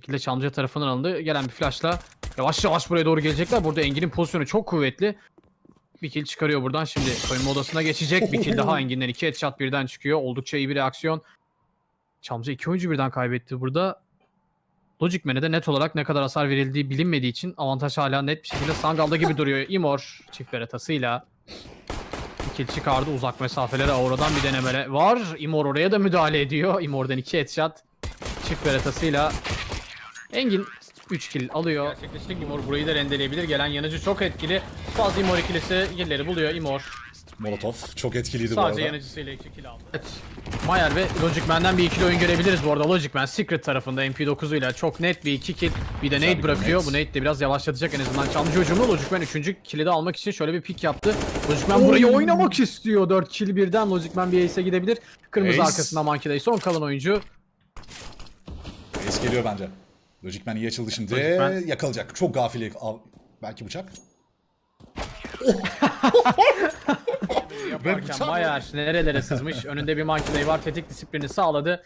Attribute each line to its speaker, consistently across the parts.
Speaker 1: şekilde Çamlıca tarafından alındı. Gelen bir flashla yavaş yavaş buraya doğru gelecekler. Burada Engin'in pozisyonu çok kuvvetli. Bir kill çıkarıyor buradan. Şimdi soyunma odasına geçecek. Bir kill daha Engin'den. iki headshot birden çıkıyor. Oldukça iyi bir reaksiyon. Çamlıca iki oyuncu birden kaybetti burada. Logic Man'e de net olarak ne kadar hasar verildiği bilinmediği için avantaj hala net bir şekilde Sangal'da gibi duruyor. Imor çift beretasıyla bir kill çıkardı. Uzak mesafelere Aura'dan bir denemele var. Imor oraya da müdahale ediyor. Imor'dan iki headshot. Çift beretasıyla Engin 3 kill alıyor. Gerçekleştik. Imor burayı da rendeleyebilir. Gelen yanıcı çok etkili. Fazla Imor ikilisi killeri buluyor. Imor
Speaker 2: Molotov çok etkiliydi bu
Speaker 1: sadece
Speaker 2: arada.
Speaker 1: yanıcısıyla 2 kill aldı. Evet. Mayer ve Logic Man'den bir ikili oyun görebiliriz bu arada. Logic Man Secret tarafında MP9'uyla çok net bir 2 kill. Bir de
Speaker 2: Güzel
Speaker 1: nade bırakıyor. Bu nade de biraz yavaşlatacak en azından çalmacı hücumunu. Logic Man 3. kill'i de almak için şöyle bir pick yaptı. Logic Man burayı oynamak istiyor. 4 kill birden Logic Man bir ace'e gidebilir. Kırmızı
Speaker 2: Ace.
Speaker 1: arkasında Monkey Day son kalan oyuncu.
Speaker 2: Ace geliyor bence. Logic Man iyi açıldı şimdi.
Speaker 1: Logic Man-
Speaker 2: Yakalayacak. Çok gafili. Al- Belki bıçak.
Speaker 1: Yaparken
Speaker 2: bıçak-
Speaker 1: Mayer nerelere sızmış. Önünde bir Monkey Day var. Tetik disiplini sağladı.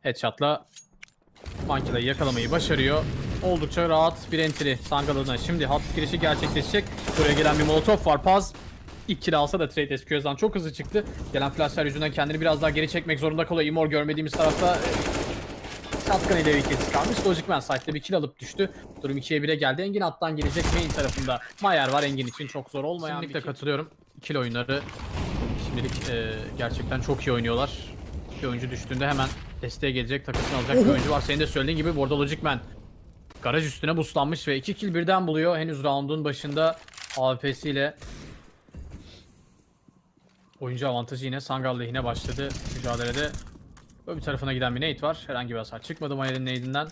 Speaker 1: Headshot'la Monkey Day'i yakalamayı başarıyor. Oldukça rahat bir entry Sangal'ına. Şimdi hat girişi gerçekleşecek. Buraya gelen bir molotof var. Paz İlk kill alsa da Trade SQS'dan çok hızlı çıktı. Gelen flashlar yüzünden kendini biraz daha geri çekmek zorunda kalıyor. Imor görmediğimiz tarafta Shotgun ile bir kill çıkarmış. Logic Man site'de bir kill alıp düştü. Durum 2'ye 1'e geldi. Engin alttan gelecek main tarafında. Mayer var Engin için çok zor olmayan Kesinlikle katılıyorum. Kill oyunları şimdilik e, gerçekten çok iyi oynuyorlar. Bir oyuncu düştüğünde hemen desteğe gelecek, takasını alacak bir oyuncu var. Senin de söylediğin gibi bu arada Logic Man garaj üstüne buslanmış ve 2 kill birden buluyor. Henüz round'un başında AWP'siyle oyuncu avantajı yine Sangal lehine başladı mücadelede. Öbür tarafına giden bir nade var. Herhangi bir hasar çıkmadı Mayer'in nade'inden.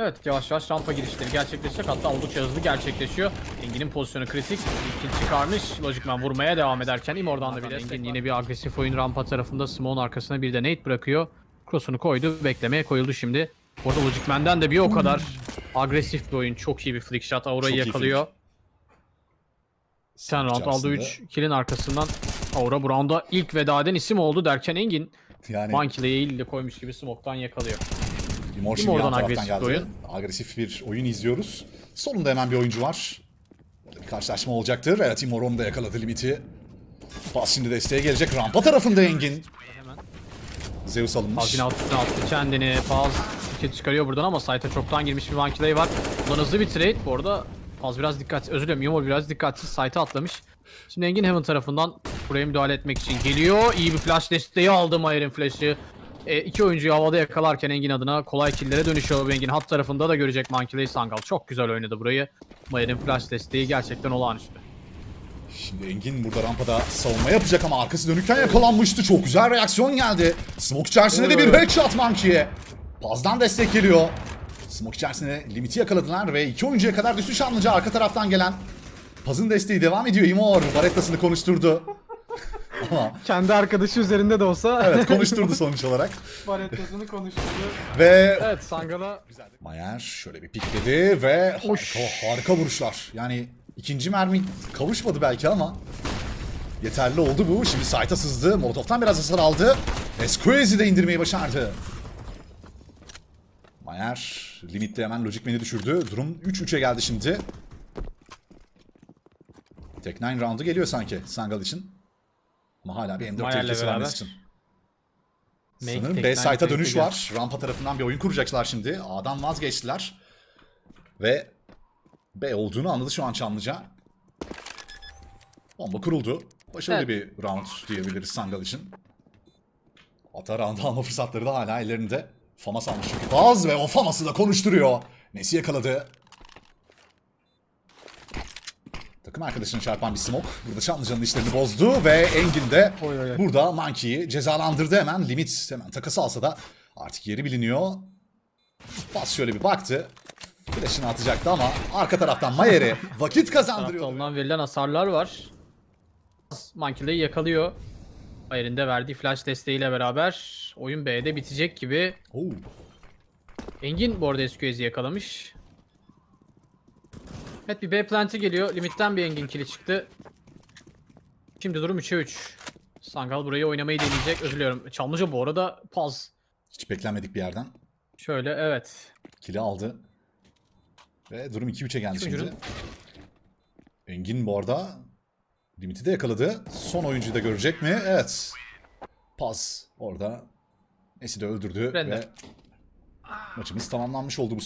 Speaker 1: Evet yavaş yavaş rampa girişleri gerçekleşecek. Hatta oldukça hızlı gerçekleşiyor. Engin'in pozisyonu kritik. Bir kill çıkarmış. Logicman vurmaya devam ederken Imor'dan da bir Engin yine bir agresif oyun rampa tarafında Smoke'un arkasına bir de nade bırakıyor. Cross'unu koydu. Beklemeye koyuldu şimdi. Orada Logicman'den de bir o kadar agresif bir oyun. Çok iyi bir flick shot. Aura'yı yakalıyor. Bir tane round aldı
Speaker 2: İçerisinde.
Speaker 1: 3 kill'in arkasından Aura bu rounda ilk veda eden isim oldu derken Engin
Speaker 2: Yani
Speaker 1: Monkey'le eğildi koymuş gibi smoke'tan yakalıyor. Kim
Speaker 2: şimdi yan
Speaker 1: agresif
Speaker 2: geldi.
Speaker 1: oyun?
Speaker 2: Agresif bir oyun izliyoruz. Solunda hemen bir oyuncu var. Burada bir karşılaşma olacaktır. Evet Imor onu da yakaladı limiti. Pas şimdi desteğe gelecek. Rampa tarafında Engin.
Speaker 1: Hemen
Speaker 2: Zeus alınmış.
Speaker 1: Alpin alt üstüne attı kendini. Paz kill çıkarıyor buradan ama site'a çoktan girmiş bir Monkey var. Buradan hızlı bir trade. Bu arada Paz biraz dikkat, özür dilerim Yumor biraz dikkatsiz site'a atlamış. Şimdi Engin Heaven tarafından buraya müdahale etmek için geliyor. İyi bir flash desteği aldı Mayer'in flash'ı. E, iki oyuncuyu havada yakalarken Engin adına kolay killere dönüşüyor. Engin hat tarafında da görecek Monkey Sangal. Çok güzel oynadı burayı. Mayer'in flash desteği gerçekten olağanüstü.
Speaker 2: Şimdi Engin burada rampada savunma yapacak ama arkası dönükken yakalanmıştı. Çok güzel reaksiyon geldi. Smoke içerisinde de bir headshot Monkey'e. Pazdan destek geliyor. Smoke içerisinde limiti yakaladılar ve iki oyuncuya kadar düşüş anlıca arka taraftan gelen Paz'ın desteği devam ediyor. Imor Barettasını konuşturdu. Ama
Speaker 3: Kendi arkadaşı üzerinde de olsa
Speaker 2: evet konuşturdu sonuç olarak.
Speaker 3: barettasını konuşturdu.
Speaker 2: Ve
Speaker 1: Evet Sangal'a
Speaker 2: Mayer şöyle bir pikledi ve harika, harika vuruşlar. Yani ikinci mermi kavuşmadı belki ama yeterli oldu bu. Şimdi site'a sızdı. Molotov'tan biraz hasar aldı. Esquez'i de indirmeyi başardı. Mayer limitte hemen Logic Man'i düşürdü. Durum 3-3'e geldi şimdi. Tek 9 roundu geliyor sanki Sangal için. Ama hala bir M4
Speaker 1: Mayer'le
Speaker 2: tehlikesi vermesi için. Sanırım B site'a dönüş var. Rampa tarafından bir oyun kuracaklar şimdi. A'dan vazgeçtiler. Ve B olduğunu anladı şu an Çamlıca. Bomba kuruldu. Başarılı
Speaker 1: Evet.
Speaker 2: bir round diyebiliriz Sangal için. Hatta round alma fırsatları da hala ellerinde. Famas almış çünkü Baz ve o Famas'ı da konuşturuyor. Nesi yakaladı. Takım arkadaşına çarpan bir smoke. Burada Çamlıca'nın işlerini bozdu ve Engin de
Speaker 3: Oy, oy, oy.
Speaker 2: burada Monkey'i cezalandırdı hemen. Limit hemen takası alsa da artık yeri biliniyor. Pas şöyle bir baktı. Flash'ını atacaktı ama arka taraftan Mayer'e vakit kazandırıyor.
Speaker 1: alınan verilen hasarlar var. Mankila'yı yakalıyor. Bayer'in de verdiği flash desteğiyle beraber oyun B'de bitecek gibi.
Speaker 2: Oo.
Speaker 1: Engin bu arada SQS'i yakalamış. Evet bir B plant'i geliyor. Limitten bir Engin kili çıktı. Şimdi durum 3'e 3. Sangal burayı oynamayı deneyecek. Özür diliyorum. Bu arada Paz.
Speaker 2: Hiç beklenmedik bir yerden.
Speaker 1: Şöyle evet.
Speaker 2: Kili aldı. Ve durum 2-3'e geldi
Speaker 1: İki
Speaker 2: şimdi. Engin bu arada limiti de yakaladı. Son oyuncuyu da görecek mi? Evet. Paz orada Messi de öldürdü
Speaker 1: Render.
Speaker 2: ve maçımız tamamlanmış oldu bu